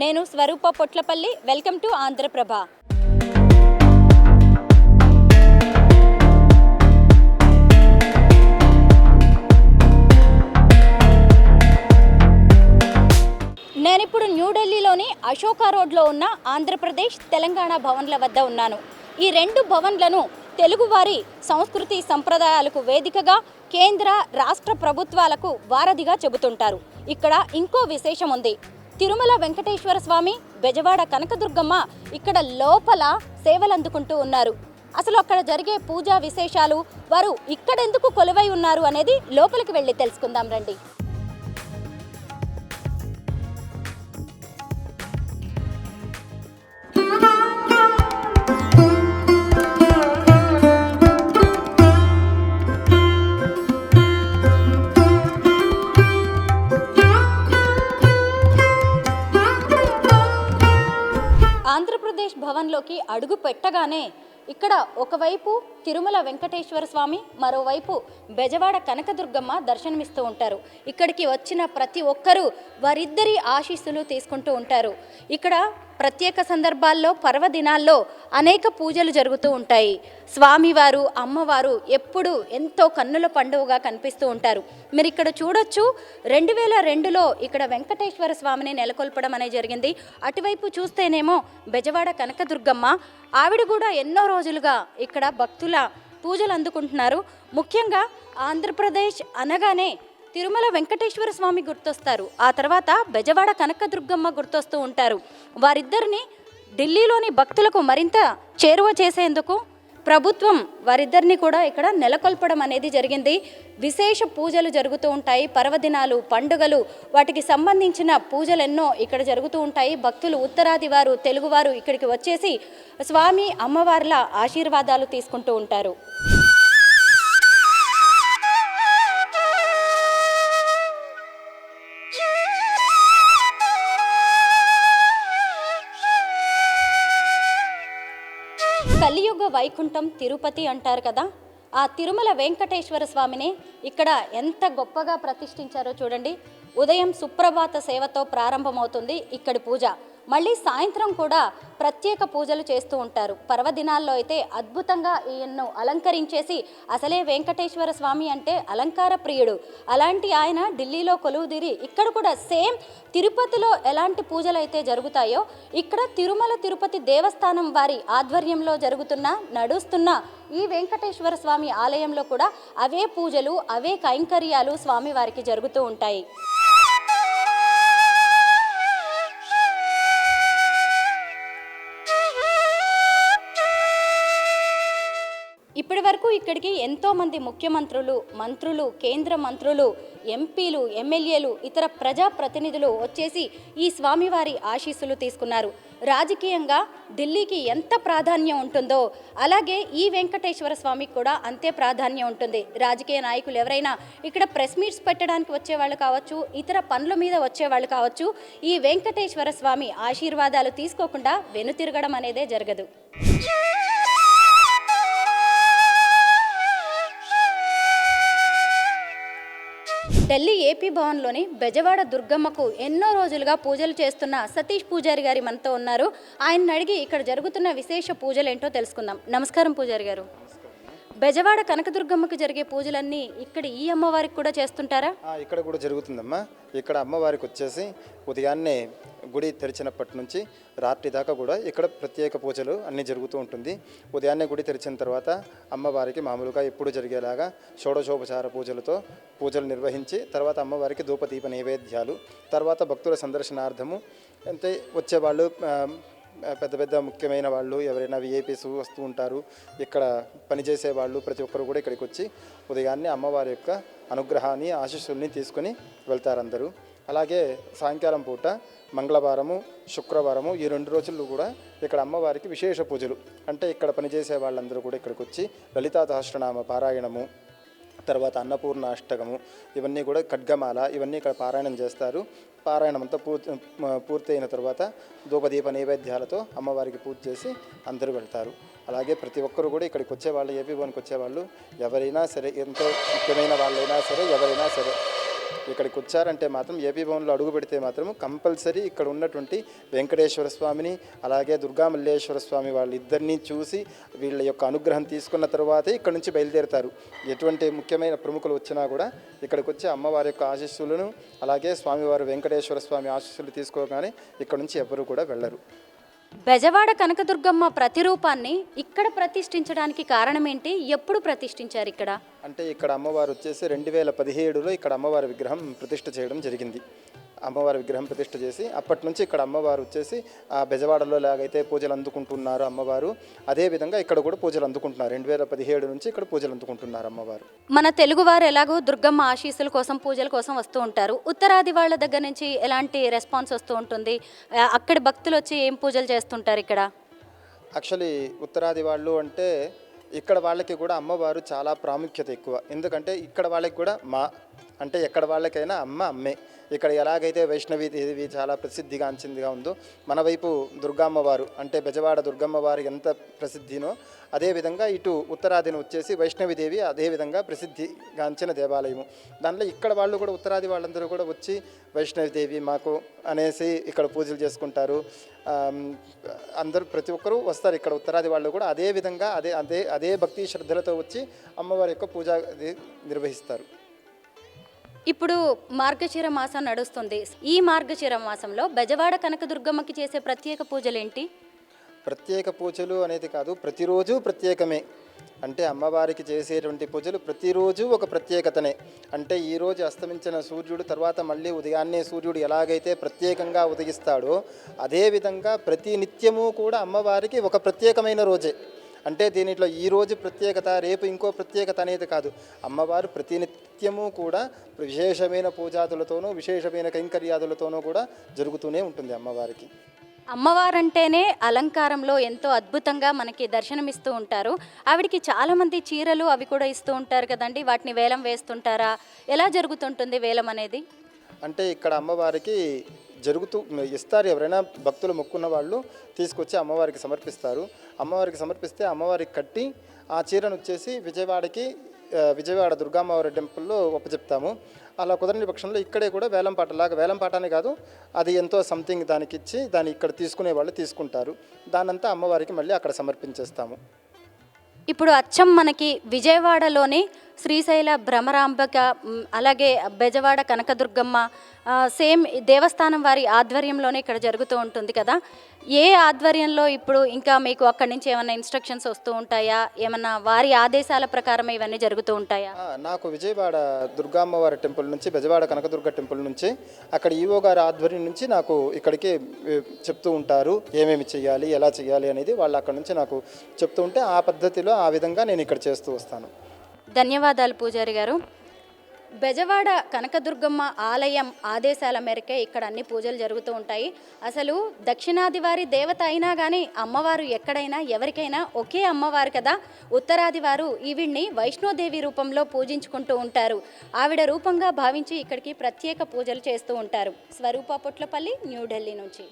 నేను స్వరూప Potlapalli. Welcome to Andhraprabha. నేనిప్పుడు న్యూఢిల్లీలోని అశోకా రోడ్లో ఉన్న ఆంధ్రప్రదేశ్ తెలంగాణ భవన్ల వద్ద ఉన్నాను. ఈ రెండు భవన్లను తెలుగువారి సంస్కృతి సంప్రదాయాలకు వేదికగా కేంద్ర రాష్ట్ర ప్రభుత్వాలకు వారధిగా చెబుతుంటారు. ఇక్కడ ఇంకో విశేషం ఉంది తిరుమల వెంకటేశ్వర స్వామి బెజవాడ కనకదుర్గమ్మ ఇక్కడ లోపల సేవలు అందుకుంటూ ఉన్నారు. అసలు అక్కడ జరిగే పూజా విశేషాలు వారు ఇక్కడెందుకు కొలువై ఉన్నారు అనేది లోపలికి వెళ్ళి తెలుసుకుందాం రండి. ఆంధ్రప్రదేశ్ భవన్లోకి అడుగు పెట్టగానే ఇక్కడ ఒకవైపు తిరుమల వెంకటేశ్వర స్వామి మరోవైపు బెజవాడ కనకదుర్గమ్మ దర్శనమిస్తూ ఉంటారు. ఇక్కడికి వచ్చిన ప్రతి ఒక్కరూ వారిద్దరి ఆశీస్సులు తీసుకుంటూ ఉంటారు. ఇక్కడ ప్రత్యేక సందర్భాల్లో పర్వదినాల్లో అనేక పూజలు జరుగుతూ ఉంటాయి. స్వామివారు అమ్మవారు ఎప్పుడు ఎంతో కన్నుల పండుగగా కనిపిస్తూ ఉంటారు. మీరు ఇక్కడ చూడొచ్చు రెండు వేల రెండులో ఇక్కడ వెంకటేశ్వర స్వామిని నెలకొల్పడం అనేది జరిగింది. అటువైపు చూస్తేనేమో బెజవాడ కనకదుర్గమ్మ. ఆవిడ కూడా ఎన్నో రోజులుగా ఇక్కడ భక్తుల పూజలు అందుకుంటున్నారు. ముఖ్యంగా ఆంధ్రప్రదేశ్ అనగానే తిరుమల వెంకటేశ్వర స్వామి గుర్తొస్తారు. ఆ తర్వాత బెజవాడ కనకదుర్గమ్మ గుర్తొస్తూ ఉంటారు. వారిద్దరిని ఢిల్లీలోని భక్తులకు మరింత చేరువ చేసేందుకు ప్రభుత్వం వారిద్దరిని కూడా ఇక్కడ నెలకొల్పడం అనేది జరిగింది. విశేష పూజలు జరుగుతూ ఉంటాయి. పర్వదినాలు పండుగలు వాటికి సంబంధించిన పూజలు ఎన్నో ఇక్కడ జరుగుతూ ఉంటాయి. భక్తులు ఉత్తరాది వారు తెలుగువారు ఇక్కడికి వచ్చేసి స్వామి అమ్మవార్ల ఆశీర్వాదాలు తీసుకుంటూ ఉంటారు. వైకుంఠం తిరుపతి అంటారు కదా. ఆ తిరుమల వెంకటేశ్వర స్వామిని ఇక్కడ ఎంత గొప్పగా ప్రతిష్ఠించారో చూడండి. ఉదయం సుప్రభాత సేవతో ప్రారంభమవుతుంది ఇక్కడి పూజ. మళ్ళీ సాయంత్రం కూడా ప్రత్యేక పూజలు చేస్తూ ఉంటారు. పర్వదినాల్లో అయితే అద్భుతంగా ఈయన్ను అలంకరించేసి అసలే వెంకటేశ్వర స్వామి అంటే అలంకార ప్రియుడు. అలాంటి ఆయన ఢిల్లీలో కొలువుదీరి ఇక్కడ కూడా సేమ్ తిరుపతిలో ఎలాంటి పూజలు అయితే జరుగుతాయో ఇక్కడ తిరుమల తిరుపతి దేవస్థానం వారి ఆధ్వర్యంలో జరుగుతున్న నడుస్తున్న ఈ వెంకటేశ్వర స్వామి ఆలయంలో కూడా అవే పూజలు అవే కైంకర్యాలు స్వామివారికి జరుగుతూ ఉంటాయి. ఇప్పటి వరకు ఇక్కడికి ఎంతోమంది ముఖ్యమంత్రులు మంత్రులు కేంద్ర మంత్రులు ఎంపీలు ఎమ్మెల్యేలు ఇతర ప్రజా ప్రతినిధులు వచ్చేసి ఈ స్వామివారి ఆశీస్సులు తీసుకున్నారు. రాజకీయంగా ఢిల్లీకి ఎంత ప్రాధాన్యం ఉంటుందో అలాగే ఈ వెంకటేశ్వర స్వామికి కూడా అంతే ప్రాధాన్యం ఉంటుంది. రాజకీయ నాయకులు ఎవరైనా ఇక్కడ ప్రెస్ మీట్స్ పెట్టడానికి వచ్చేవాళ్ళు కావచ్చు ఇతర పనుల మీద వచ్చేవాళ్ళు కావచ్చు ఈ వెంకటేశ్వర స్వామి ఆశీర్వాదాలు తీసుకోకుండా వెనుతిరగడం అనేదే జరగదు. ఢిల్లీ ఏపీ భవన్లోని బెజవాడ దుర్గమ్మకు ఎన్నో రోజులుగా పూజలు చేస్తున్న సతీష్ పూజారి గారి మనతో ఉన్నారు. ఆయన అడిగి ఇక్కడ జరుగుతున్న విశేష పూజలు ఏంటో తెలుసుకుందాం. నమస్కారం పూజారి గారు. బెజవాడ కనకదుర్గమ్మకి జరిగే పూజలన్నీ ఇక్కడ ఈ అమ్మవారికి కూడా చేస్తుంటారా? ఇక్కడ కూడా జరుగుతుందమ్మా. ఇక్కడ అమ్మవారికి వచ్చేసి ఉదయాన్నే గుడి తెరిచినప్పటి నుంచి రాత్రి దాకా కూడా ఇక్కడ ప్రత్యేక పూజలు అన్నీ జరుగుతూ ఉంటుంది. ఉదయాన్నే గుడి తెరిచిన తర్వాత అమ్మవారికి మామూలుగా ఎప్పుడు జరిగేలాగా షోడశోపచార పూజలతో పూజలు నిర్వహించి తర్వాత అమ్మవారికి ధూపదీప నైవేద్యాలు తర్వాత భక్తుల సందర్శనార్థము అంటే వచ్చేవాళ్ళు పెద్ద పెద్ద ముఖ్యమైన వాళ్ళు ఎవరైనా విఐపీస్ వస్తూ ఉంటారు ఇక్కడ పనిచేసే వాళ్ళు ప్రతి ఒక్కరు కూడా ఇక్కడికి వచ్చి ఉదయాన్నే అమ్మవారి యొక్క అనుగ్రహాన్ని ఆశీస్సుల్ని తీసుకొని వెళ్తారు అందరూ అలాగే సాయంకాలం పూట మంగళవారము శుక్రవారము ఈ రెండు రోజుల్లో కూడా ఇక్కడ అమ్మవారికి విశేష పూజలు. అంటే ఇక్కడ పనిచేసే వాళ్ళందరూ కూడా ఇక్కడికి వచ్చి లలితా సహస్రనామ పారాయణము తర్వాత అన్నపూర్ణ అష్టకము ఇవన్నీ కూడా ఖడ్గమాల ఇవన్నీ ఇక్కడ పారాయణం చేస్తారు. పారాయణం అంతా పూర్తి పూర్తయిన తర్వాత ధూపదీప నైవేద్యాలతో అమ్మవారికి పూజ చేసి అందరూ వెళ్తారు. అలాగే ప్రతి ఒక్కరు కూడా ఇక్కడికి వచ్చేవాళ్ళు ఏపీ భవన్కి వచ్చేవాళ్ళు ఎవరైనా సరే ఎంతో ముఖ్యమైన వాళ్ళైనా సరే ఎవరైనా సరే ఇక్కడికి వచ్చారంటే మాత్రం ఏపీ భవన్లో అడుగు పెడితే మాత్రం కంపల్సరీ ఇక్కడ ఉన్నటువంటి వెంకటేశ్వర స్వామిని అలాగే దుర్గా మల్లేశ్వర స్వామి వాళ్ళిద్దరినీ చూసి వీళ్ళ యొక్క అనుగ్రహం తీసుకున్న తర్వాతే ఇక్కడ నుంచి బయలుదేరుతారు. ఎటువంటి ముఖ్యమైన ప్రముఖులు వచ్చినా కూడా ఇక్కడికి వచ్చి అమ్మవారి యొక్క ఆశీస్సులను అలాగే స్వామివారు వెంకటేశ్వర స్వామి ఆశీస్సులు తీసుకోగానే ఇక్కడ నుంచి ఎవ్వరూ కూడా వెళ్ళరు. బెజవాడ కనకదుర్గమ్మ ప్రతిరూపాన్ని ఇక్కడ ప్రతిష్ఠించడానికి కారణం ఏంటి ఎప్పుడు ప్రతిష్ఠించారు ఇక్కడ? అంటే ఇక్కడ అమ్మవారు వచ్చేసి రెండు వేల పదిహేడులో ఇక్కడ అమ్మవారి విగ్రహం ప్రతిష్ఠ చేయడం జరిగింది. అమ్మవారి విగ్రహం ప్రతిష్ఠ చేసి అప్పటి నుంచి ఇక్కడ అమ్మవారు వచ్చేసి ఆ బెజవాడలో లాగైతే పూజలు అందుకుంటున్నారు అమ్మవారు అదే విధంగా ఇక్కడ కూడా పూజలు అందుకుంటున్నారు. రెండు వేల పదిహేడు నుంచి ఇక్కడ పూజలు అందుకుంటున్నారు అమ్మవారు. మన తెలుగువారు ఎలాగో దుర్గమ్మ ఆశీస్సుల కోసం పూజల కోసం వస్తూ ఉంటారు. ఉత్తరాది వాళ్ళ దగ్గర నుంచి ఎలాంటి రెస్పాన్స్ వస్తూ ఉంటుంది? అక్కడి భక్తులు వచ్చి ఏం పూజలు చేస్తుంటారు ఇక్కడ? యాక్చువల్లీ ఉత్తరాది వాళ్ళు అంటే ఇక్కడ వాళ్ళకి కూడా అమ్మవారు చాలా ప్రాముఖ్యత ఎక్కువ. ఎందుకంటే ఇక్కడ వాళ్ళకి కూడా మా అంటే ఎక్కడ వాళ్ళకైనా అమ్మ అమ్మే. ఇక్కడ ఎలాగైతే వైష్ణవి దేవి చాలా ప్రసిద్ధిగాంచిందిగా ఉందో మన వైపు దుర్గమ్మవారు అంటే బెజవాడ దుర్గమ్మవారు ఎంత ప్రసిద్ధినో అదేవిధంగా ఇటు ఉత్తరాదిని వచ్చేసి వైష్ణవిదేవి అదేవిధంగా ప్రసిద్ధిగాంచిన దేవాలయము. దాంట్లో ఇక్కడ వాళ్ళు కూడా ఉత్తరాది వాళ్ళందరూ కూడా వచ్చి వైష్ణవిదేవి మాకు అనేసి ఇక్కడ పూజలు చేసుకుంటారు. అందరూ ప్రతి ఒక్కరూ వస్తారు ఇక్కడ ఉత్తరాది వాళ్ళు కూడా. అదే విధంగా అదే అదే అదే భక్తి శ్రద్ధలతో వచ్చి అమ్మవారి యొక్క పూజ అది నిర్వహిస్తారు. ఇప్పుడు మార్గశిర మాసం నడుస్తుంది. ఈ మార్గశిర మాసంలో బెజవాడ కనకదుర్గమ్మకి చేసే ప్రత్యేక పూజలు ఏంటి ప్రత్యేక పూజలు అనేది కాదు ప్రతిరోజు ప్రత్యేకమే. అంటే అమ్మవారికి చేసేటువంటి పూజలు ప్రతిరోజు ఒక ప్రత్యేకతనే. అంటే ఈరోజు అస్తమించిన సూర్యుడు తర్వాత మళ్ళీ ఉదయాన్నే సూర్యుడు ఎలాగైతే ప్రత్యేకంగా ఉదయిస్తాడో అదేవిధంగా ప్రతి నిత్యము కూడా అమ్మవారికి ఒక ప్రత్యేకమైన రోజే. అంటే దీనిలో ఈ రోజు ప్రత్యేకత రేపు ఇంకో ప్రత్యేకత అనేది కాదు. అమ్మవారు ప్రతినిత్యము కూడా విశేషమైన పూజాదులతోనూ విశేషమైన కైంకర్యాదులతోనూ కూడా జరుగుతూనే ఉంటుంది అమ్మవారికి. అమ్మవారంటేనే అలంకారంలో ఎంతో అద్భుతంగా మనకి దర్శనమిస్తూ ఉంటారు. ఆవిడికి చాలామంది చీరలు అవి కూడా ఇస్తూ ఉంటారు కదండి. వాటిని వేలం వేస్తుంటారా? ఎలా జరుగుతుంటుంది వేలం అనేది? అంటే ఇక్కడ అమ్మవారికి జరుగుతూ ఇస్తారు ఎవరైనా భక్తులు మొక్కున్న వాళ్ళు తీసుకొచ్చి అమ్మవారికి సమర్పిస్తారు. అమ్మవారికి సమర్పిస్తే అమ్మవారికి కట్టి ఆ చీరను వచ్చేసి విజయవాడకి విజయవాడ దుర్గామ్మవారి టెంపుల్లో ఒప్పచెప్తాము అలా కుదరని పక్షంలో ఇక్కడే కూడా వేలంపాట లాగా వేలంపాట అనే కాదు అది ఎంతో సంథింగ్ దానికి ఇచ్చి దాన్ని ఇక్కడ తీసుకునే వాళ్ళు తీసుకుంటారు. దానంతా అమ్మవారికి మళ్ళీ అక్కడ సమర్పించేస్తాము. ఇప్పుడు అచ్చం మనకి విజయవాడలోని శ్రీశైల భ్రమరాంబక అలాగే బెజవాడ కనకదుర్గమ్మ సేమ్ దేవస్థానం వారి ఆధ్వర్యంలోనే ఇక్కడ జరుగుతూ ఉంటుంది కదా. ఏ ఆధ్వర్యంలో ఇప్పుడు ఇంకా మీకు అక్కడి నుంచి ఏమైనా ఇన్స్ట్రక్షన్స్ వస్తూ ఉంటాయా? ఏమన్నా వారి ఆదేశాల ప్రకారం ఇవన్నీ జరుగుతూ ఉంటాయా? నాకు విజయవాడ దుర్గామ్మవారి టెంపుల్ నుంచి బెజవాడ కనకదుర్గ టెంపుల్ నుంచి అక్కడ ఈవో గారి ఆధ్వర్యం నుంచి నాకు ఇక్కడికి చెప్తూ ఉంటారు ఏమేమి చేయాలి ఎలా చేయాలి అనేది వాళ్ళు అక్కడ నుంచి నాకు చెప్తూ ఉంటే ఆ పద్ధతిలో ఆ విధంగా నేను ఇక్కడ చేస్తూ వస్తాను. ధన్యవాదాలు పూజారి గారు. బెజవాడ కనకదుర్గమ్మ ఆలయం ఆదేశాల మేరకే ఇక్కడ అన్ని పూజలు జరుగుతూ ఉంటాయి. అసలు దక్షిణాదివారి దేవత అయినా కానీ అమ్మవారు ఎక్కడైనా ఎవరికైనా ఒకే అమ్మవారు కదా? ఉత్తరాదివారు ఈవిడ్ని వైష్ణోదేవి రూపంలో పూజించుకుంటూ ఉంటారు. ఆవిడ రూపంగా భావించి ఇక్కడికి ప్రత్యేక పూజలు చేస్తూ ఉంటారు. స్వరూప పొట్లపల్లి న్యూఢిల్లీ నుంచి.